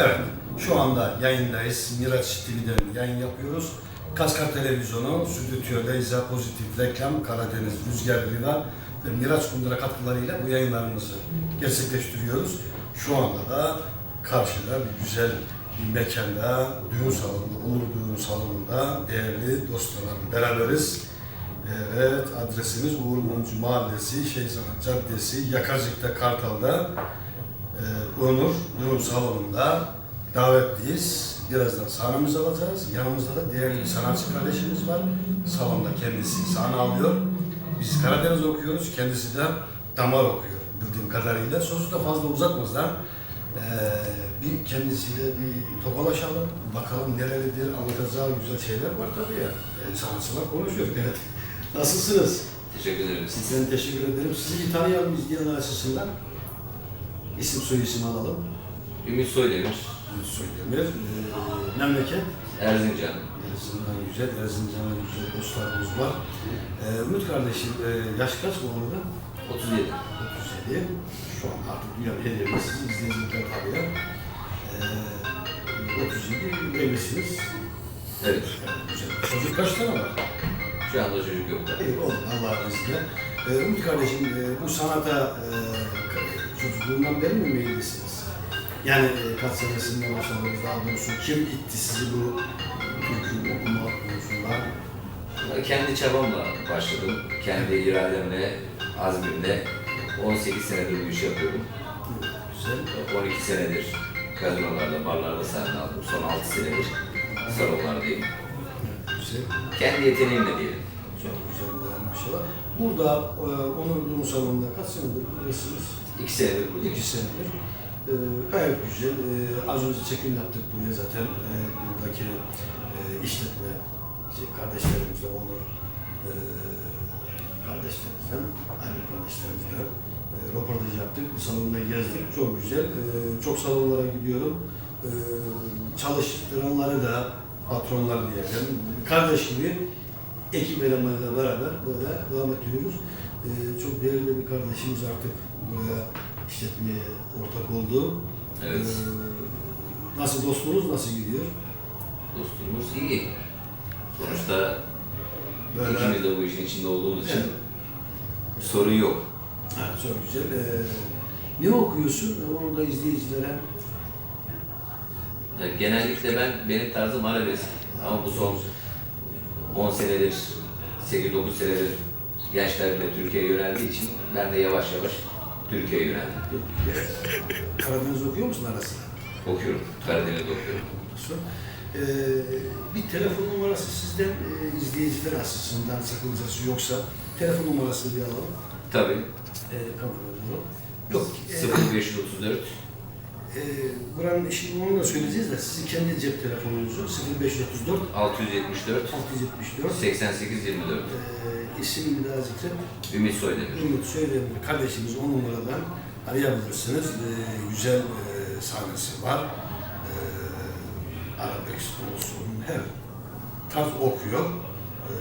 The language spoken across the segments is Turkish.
Evet, şu anda yayındayız. Miraç TV'den yayın yapıyoruz. Kaskar Televizyonu, Stüdyo Leyza Pozitif Reklam, Karadeniz Rüzgar Riva ve Miraç Kundura katkılarıyla bu yayınlarımızı gerçekleştiriyoruz. Şu anda da karşıda bir güzel bir mekanda, düğün salonunda, Onur Düğün Salonu'nda değerli dostlarla beraberiz. Evet, adresimiz Uğur Mumcu Mahallesi, Şeyhzade Caddesi, Yakacık'ta, Kartal'da. Ee, Onur Düğün Salonu'nda davetliyiz. Birazdan sahnemizi alacağız. Yanımızda da değerli bir sanatçı kardeşimiz var. Salonda kendisi sahne alıyor. Biz Karadeniz okuyoruz, kendisi de damar okuyor bildiğim kadarıyla. Sözü de fazla uzatmadan ee, bir kendisiyle bir tokalaşalım. Bakalım nerelidir, anlatacağı güzel şeyler var tabii ya. Ee, sanatçılar konuşuyor. Evet. Nasılsınız? Teşekkür ederim. Siz Ben teşekkür ederim. Sizi tanıyalım izleyenler açısından. İsim soy isim alalım. Ümit Soydemir, Söyleyemir. Ee, memleket. Erzincan. Erzincan güzel, Erzincan'da güzel dostlarımız var. Ee, Ümit kardeşim, e, yaş kaç bu arada? 37. 37. Şu an artık dünya hediyemiz. Siz izleyiciler tabii ya. Ee, 37 evlisiniz. Evet. Yani güzel. Çocuk kaç tane var? Şu anda çocuk yok. İyi olur Allah'ın izniyle. Ee, Ümit kardeşim e, bu sanata e, çocukluğundan beri mi meyillisiniz? Yani e, kaç senesinden başladınız daha doğrusu kim itti sizi bu türkü okuma konusunda? Kendi çabamla başladım. Kendi irademle, azmimle 18 senedir bu işi yapıyorum. Güzel. 12 senedir gazinolarda, barlarda sahne aldım. Son 6 senedir salonlardayım. Güzel. Kendi yeteneğimle diyelim. Çok güzel güzel maşallah. Burada e, Onur Düğün Salonu'nda kaç senedir buradasınız? 2 senedir buradayım. İki senedir. E, gayet güzel. E, az önce çekim yaptık buraya zaten. E, buradaki e, işletme şey, kardeşlerimizle Onur e, kardeşlerimizden, aynı kardeşlerimizden e, röportaj yaptık. Salonda gezdik. Çok güzel. E, çok salonlara gidiyorum. E, çalıştıranları da patronlar diyelim. Kardeş gibi ekip elemanıyla beraber böyle devam ettiriyoruz. E, çok değerli bir kardeşimiz artık buraya işletmeye ortak oldu. Evet. E, nasıl dostluğunuz nasıl gidiyor? Dostluğumuz iyi. Sonuçta Böyle- ikimiz de bu işin içinde olduğumuz için Evet. bir sorun yok. Ha, çok güzel. Ee, ne okuyorsun? Onu da izleyicilere Genellikle ben, benim tarzım arabesk. Ama bu son 10 senedir, 8-9 senedir gençler bile Türkiye'ye yöneldiği için ben de yavaş yavaş Türkiye'ye yöneldim. Karadeniz okuyor musun arasında? Okuyorum, Karadeniz'de okuyorum. Ee, bir telefon numarası sizden e, izleyiciler açısından sakıncası yoksa telefon numarasını bir alalım. Tabii, Ee, kameraya doğru. Yok. E, 0534 e, buranın işini onu da söyleyeceğiz de sizin kendi cep telefonunuzu 0534 674 674 88 24 e, isim bir daha zikret. Ümit Soydemir. Ümit Söylemir kardeşimiz o numaradan arayabilirsiniz. Ee, güzel e, sahnesi var. Ee, arabesk olsun, her tarz okuyor. Ee,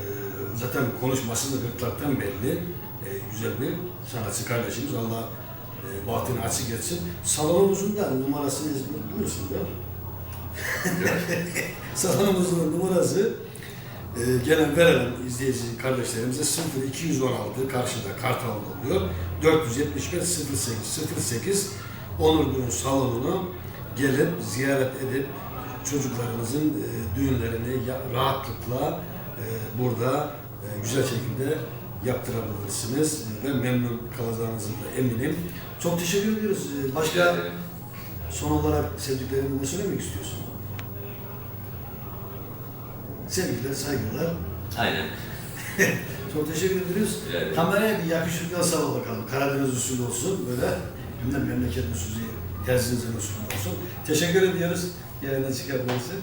zaten konuşması da gırtlaktan belli. Ee, güzel bir sanatçı kardeşimiz. Allah e, bahtını açık etsin. Salonumuzun da numarasını ezberliyorsun değil mi? Salonumuzun numarası e, gelen verelim izleyici kardeşlerimize 0216 karşıda Kartal'da oluyor. 475 08 08 Onur Düğün salonunu gelip ziyaret edip çocuklarınızın e, düğünlerini ya- rahatlıkla e, burada e, güzel şekilde yaptırabilirsiniz ve memnun kalacağınızı da eminim. Çok teşekkür ediyoruz. E, Başka son olarak sevdiklerini ne söylemek istiyorsun? Sevgiler, saygılar. Aynen. Çok teşekkür ederiz. Ederim. Kameraya bir yakışıklı sal bakalım. Karadeniz usulü olsun böyle. Hem de memleket usulü, Erzincan usulü olsun. Teşekkür ediyoruz. Yayına çıkabilirsin.